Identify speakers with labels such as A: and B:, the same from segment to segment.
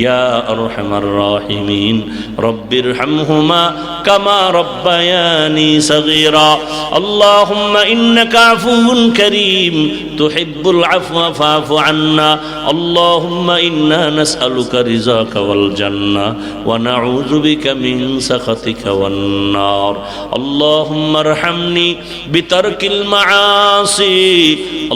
A: ইয়া আরহামার রাহিমিন রব্বির হামহুমা কামা রব্বায়ানি সগীরা। আল্লাহুম্মা ইন্নাকা আফুউন কারীম, তুহিব্বুল আফওয়া ফাফু আন্না। আল্লাহুম্মা ইন্না নাসআলুকা রিযাকা ওয়াল জান্নাহ ওয়া নাউযু বিকা মিন সাখাতিকা ওয়ান নার। আল্লাহুম্মা আরহামনি বিতারকিল মাআসি,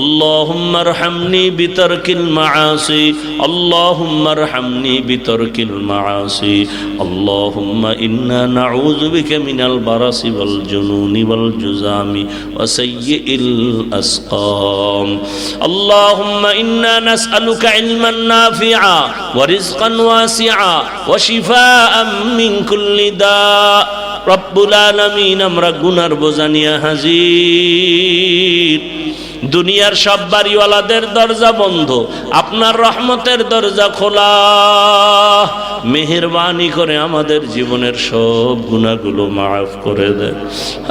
A: আল্লাহুম্মা আরহামনি বিতারকিল মাআসি, আল্লাহুম্মা আরহামনি ارحمني بترك المعاصي اللهم إنا نعوذ بك من البرص والجنون والجزام وسيء الأسقام اللهم إنا نسألك علما نافعا ورزقا واسعا وشفاء من كل داء রব্বুল আলমিন আমরা গুনার বোঝা নিয়ে হাজির দুনিয়ার সব বাড়িওয়ালাদের দরজা বন্ধ। আপনার রহমতের দরজা খোলা। মেহরবানি করে আমাদের জীবনের সব গুণাগুলো মাফ করে দেন।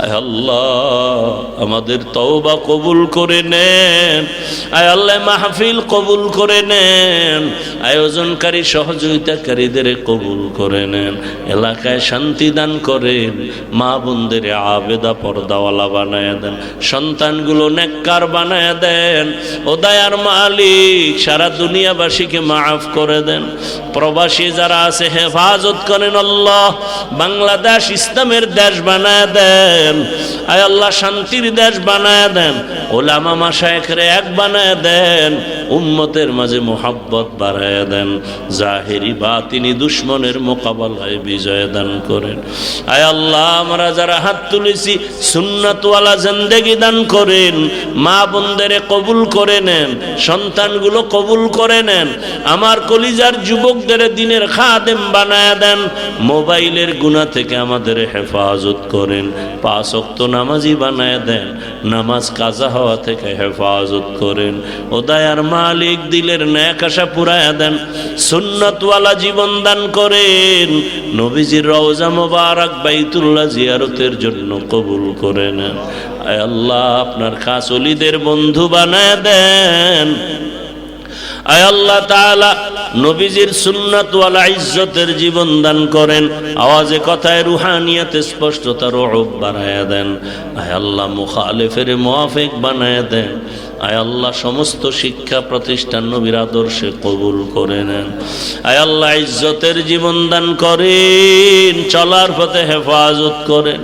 A: আয় আল্লাহ, আমাদের তওবা কবুল করে নেন। আয় আল্লাহ, মাহফিল কবুল করে নেন। আয়োজনকারী সহযোগিতাকারীদের কবুল করে নেন। এলাকায় শান্তি দান করেন। মা বোনদের আবেদা পর্দাওয়ালা বানায় দেন। সন্তানগুলো নেককার বানায় দেন। ও দয়ার মালিক, সারা দুনিয়াবাসীকে মাফ করে দেন। প্রবাসী যারা আছে, হেফাজত করেন আল্লাহ। বাংলাদেশ ইসলামের দেশ বানায় দেন। আয় আল্লাহ, শান্তির দেশ বানায় দেন। ওলামা মাসায়করে এক বানায় দেন। উম্মতের মাঝে মোহাব্বত বাড়ায় দেন। জাহেরি বা তিনি দুশ্মনের মোকাবেলায় বিজয় দান করেন। আয় আল্লাহ, আমরা যারা হাত তুলেছি, সুন্নাতওয়ালা জিন্দেগি দান করেন। মা বোনদেরে কবুল করে নেন। সন্তানগুলো কবুল করে নেন। আমার কলিজার যুবকদের দিনের খাদেম বানায় দেন, মোবাইলের গুণা থেকে আমাদের হেফাজত করেন। পাঁচ অক্ত নামাজি বানায় দেন, নামাজ কাজা হওয়া থেকে হেফাজত করেন। ও দয়ার মালিক দিলের ন্যাক আশা পুরায়া দেন, সুন্নতওয়ালা জীবন দান করেন। নবীজির রওজা মোবারক বাইতুল্লাহ জিয়ারতের জন্য কবুল করে নেন। আল্লাহ, আপনার খাস বন্ধু বানায় দেন। আয় আল্লাহ তাআলা নবীজির সুন্নাত ওয়ালা ইজ্জতের জীবন দান করেন। আওয়াজে কথায় রুহানিয়াতে স্পষ্টতার রূপ বাড়ায় দেন। আল্লাহ মুখালেফের মোয়াফেক বানায়া দেন। আয় আল্লাহ সমস্ত শিক্ষা প্রতিষ্ঠান নবীর আদর্শে কবুল করে নেন। আয় আল্লাহ ইজ্জতের জীবন দান করেন, চলার পথে হেফাজত করেন।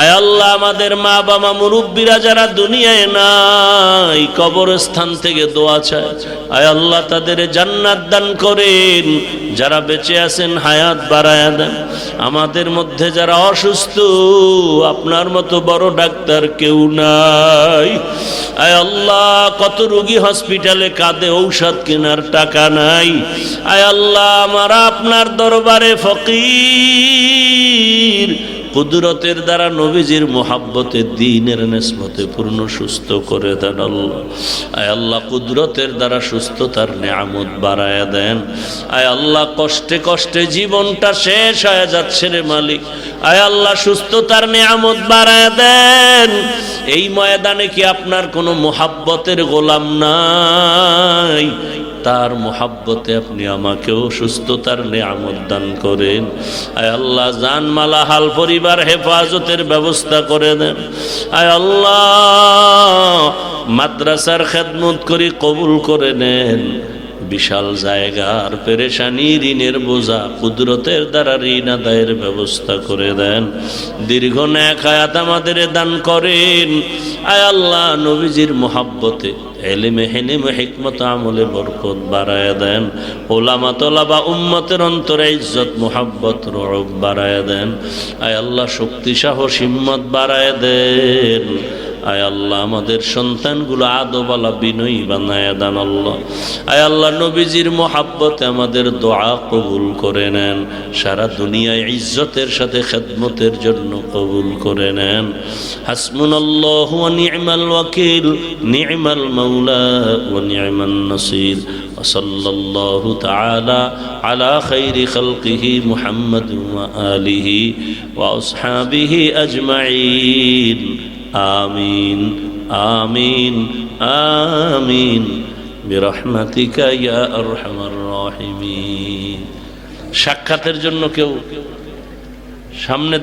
A: আয় আল্লাহ আমাদের মা বাবা মুরব্বীরা যারা দুনিয়ায় নাই, কবরস্থান থেকে দোয়া চায়। আয় আল্লাহ তাদের জান্নাত দান করেন যারা বেঁচে আছেন, হায়াত বাড়ায় দেন। আমাদের মধ্যে যারা অসুস্থ, আপনার মতো বড় ডাক্তার কেউ নাই। আয় আল্লাহ, কত রুগী হসপিটালে কাঁদে, ঔষধ কেনার টাকা নাই। আয় আল্লাহ, আমার আপনার দরবারে ফকির কুদরতের দ্বারা নবীজির মোহাব্বতে, দিনের নেসমতে পূর্ণ সুস্থ করে দেন আল্লাহ। আয় আল্লাহ, কুদরতের দ্বারা সুস্থতার নিয়ামত বাড়ায় দেন। আয় আল্লাহ, কষ্টে কষ্টে জীবনটা শেষ হয়ে যাচ্ছে রে মালিক। আয় আল্লাহ, সুস্থতার নিয়ামত বাড়ায় দেন। এই ময়দানে কি আপনার কোনো মোহাব্বতের গোলাম নাই? তার মোহাব্বতে আপনি আমাকেও সুস্থতার নিয়ামত দান করেন। আয় আল্লাহ জান মালা হাল পরিবার হেফাজতের ব্যবস্থা করে দেন। আয় আল্লাহ, মাদ্রাসার খেদমত করি কবুল করে নেন। বিশাল জায়গার পেরেশানি, ঋণের বোঝা, কুদরতের দ্বারা ঋণ আদায়ের ব্যবস্থা করে দেন। দীর্ঘ ন্যাক হায়াত আমাদের দান করেন। আয় আল্লাহ, নবীজির মোহাব্বতে এলেমে হেনেমে হিকমত আমলে বরকত বাড়ায় দেন। ওলামা তোলাবা উম্মতের অন্তরে ইজ্জত, মোহাব্বত, রব বাড়ায় দেন। আয় আল্লাহ শক্তি সাহস হিম্মত বাড়ায় দেন। আয় আল্লাহ আমাদের সন্তানগুলো আদবালা বিনয়ী বানায় দান আল্লাহ আয় আল্লাহ নবীজির মোহাব্বতে আমাদের দোয়া কবুল করে নেন সারা দুনিয়ায় ইজ্জতের সাথে খেদমতের জন্য কবুল করে নেন হাসমুন আল্লাহ নিয়মাল ওয়াকিল নিয়মাল মৌলা ও নিয়মান নসির وصلى الله تعالى على خير خلقه محمد وآله وأصحابه أجمعين آمين آمين آمين برحمتك يا أرحم الراحمين সাক্ষাতের জন্য কেউ সামনে